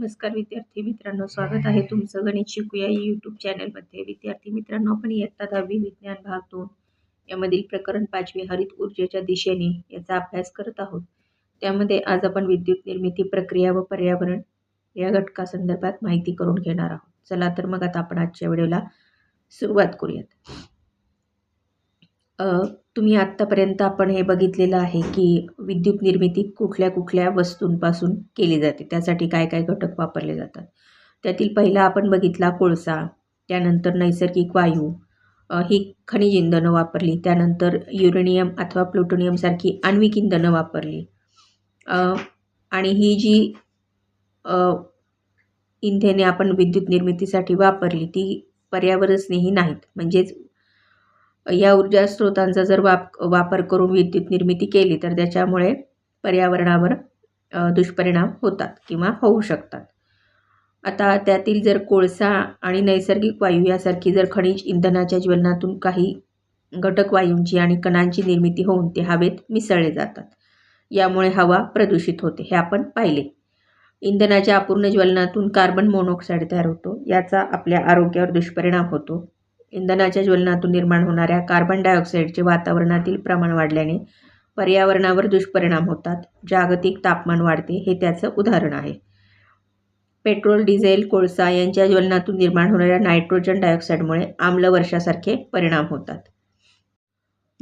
नमस्कार विद्यार्थी मित्रांनो स्वागत आहे तुमचं गणित शिकूया यूट्यूब चॅनलमध्ये विद्यार्थी मित्रांनो आपण इयत्ता दहावी विज्ञान भाग दोन यामधील प्रकरण पाचवे हरित ऊर्जेच्या दिशेने याचा अभ्यास करत आहोत. त्यामध्ये आज आपण विद्युत निर्मिती प्रक्रिया व पर्यावरण या घटकासंदर्भात माहिती करून घेणार आहोत. चला तर मग आता आपण आजच्या व्हिडिओला सुरुवात करूयात. तुम्ही आत्तापर्यंत आपण हे बघितलेलं आहे की विद्युत निर्मिती कुठल्या कुठल्या वस्तूंपासून केली जाते. त्यासाठी काय काय घटक वापरले जातात. त्यातील पहिला आपण बघितला कोळसा त्यानंतर नैसर्गिक वायू ही खनिज इंधनं वापरली त्यानंतर युरेनियम अथवा प्लुटोनियमसारखी आण्विक इंधनं वापरली. आणि ही जी इंधने आपण विद्युत निर्मितीसाठी वापरली ती पर्यावरणस्नेही नाहीत. म्हणजेच या ऊर्जा स्रोतांचा जर वाप वापर करून विद्युत निर्मिती केली तर त्याच्यामुळे पर्यावरणावर दुष्परिणाम होतात किंवा होऊ शकतात. आता त्यातील जर कोळसा आणि नैसर्गिक वायू यासारखी जर खनिज इंधनाच्या ज्वलनातून काही घटक वायूंची आणि कणांची निर्मिती होऊन ते हवेत मिसळले जातात. यामुळे हवा प्रदूषित होते हे आपण पाहिले. इंधनाच्या अपूर्ण ज्वलनातून कार्बन मोनॉक्साईड तयार होतो याचा आपल्या आरोग्यावर दुष्परिणाम होतो. इंधनाच्या ज्वलनातून निर्माण होणाऱ्या कार्बन डायऑक्साईडचे वातावरणातील प्रमाण वाढल्याने पर्यावरणावर दुष्परिणाम होतात. जागतिक तापमान वाढते हे त्याचं उदाहरण आहे. पेट्रोल डिझेल कोळसा यांच्या ज्वलनातून निर्माण होणाऱ्या नायट्रोजन डायऑक्साईडमुळे आम्लवर्षासारखे परिणाम होतात.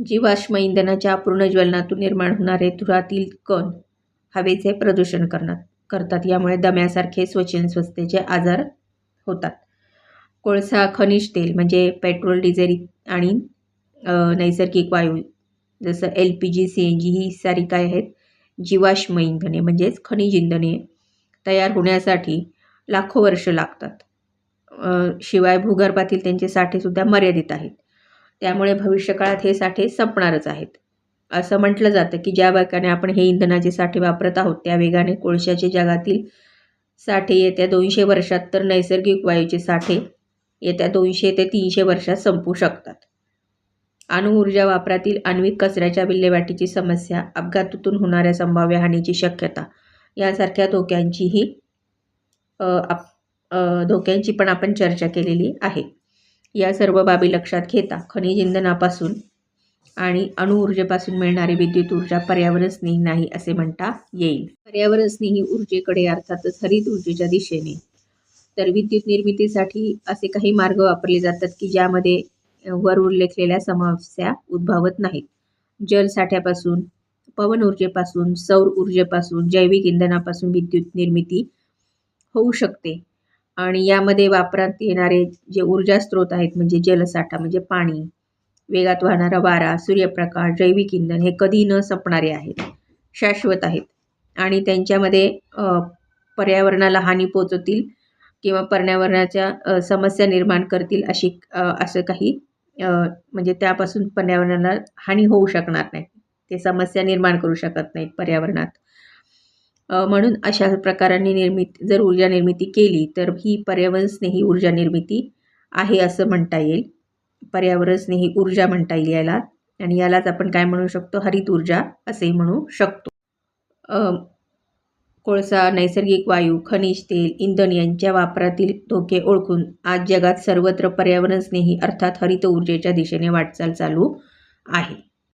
जीवाश्म इंधनाच्या अपूर्ण ज्वलनातून निर्माण होणारे धुरातील कण हवेचे प्रदूषण करणार करतात. यामुळे दम्यासारखे श्वसनस्वस्थेचे आजार होतात. कोळसा खनिज तेल म्हणजे पेट्रोल डिझेल आणि नैसर्गिक वायू जसं L P G C N G ही सारी काय आहेत? जीवाश्म इंधने म्हणजेच खनिज इंधने तयार होण्यासाठी लाखो वर्ष लागतात. शिवाय भूगर्भातील त्यांचे साठेसुद्धा मर्यादित आहेत. त्यामुळे भविष्यकाळात हे साठे संपणारच आहेत. असं म्हटलं जातं की ज्या वेगाने आपण हे इंधनाचे साठे वापरत आहोत त्या वेगाने कोळशाचे जगातील साठे येत्या दोनशे वर्षात तर नैसर्गिक वायूचे साठे येत्या दोनशे ते तीनशे वर्षात संपू शकतात. अणुऊर्जा वापरातील आण्विक कचऱ्याच्या विल्हेवाटीची समस्या अपघातातून होणाऱ्या संभाव्य हानीची शक्यता यासारख्या धोक्यांचीही आप धोक्यांची पण आपण चर्चा केलेली आहे. या सर्व बाबी लक्षात घेता खनिज इंधनापासून आणि अणुऊर्जेपासून मिळणारी विद्युत ऊर्जा पर्यावरणस्नेही नाही असे म्हणता येईल. पर्यावरणस्नेही ऊर्जेकडे अर्थातच हरित ऊर्जेच्या दिशेने तर विद्युत निर्मितीसाठी असे काही मार्ग वापरले जातात की ज्यामध्ये वर उल्लेखलेल्या समस्या उद्भवत नाहीत. जलसाठ्यापासून पवन ऊर्जेपासून सौर ऊर्जेपासून जैविक इंधनापासून विद्युत निर्मिती होऊ शकते. आणि यामध्ये वापरात येणारे जे ऊर्जा स्रोत आहेत म्हणजे जलसाठा म्हणजे पाणी वेगात वाहणारा वारा सूर्यप्रकाश जैविक इंधन हे कधी न संपणारे आहेत शाश्वत आहेत. आणि त्यांच्यामध्ये पर्यावरणाला हानी पोचवतील किंवा पर्यावरणाच्या समस्या निर्माण करतील अशी असं काही म्हणजे त्यापासून पर्यावरणाला हानी होऊ शकणार नाही. ते समस्या निर्माण करू शकत नाहीत पर्यावरणात. म्हणून अशा प्रकारांनी निर्मित जर ऊर्जा निर्मिती केली तर ही पर्यावरणस्नेही ऊर्जा निर्मिती आहे असं म्हणता येईल. पर्यावरणस्नेही ऊर्जा म्हणता येईल याला. आणि यालाच आपण काय म्हणू शकतो? हरित ऊर्जा असेही म्हणू शकतो. कोळसा नैसर्गिक वायू खनिज तेल इंधन यांच्या वापरातील धोके ओळखून आज जगात सर्वत्र पर्यावरणस्नेही अर्थात हरित ऊर्जेच्या दिशेने वाटचाल चालू आहे.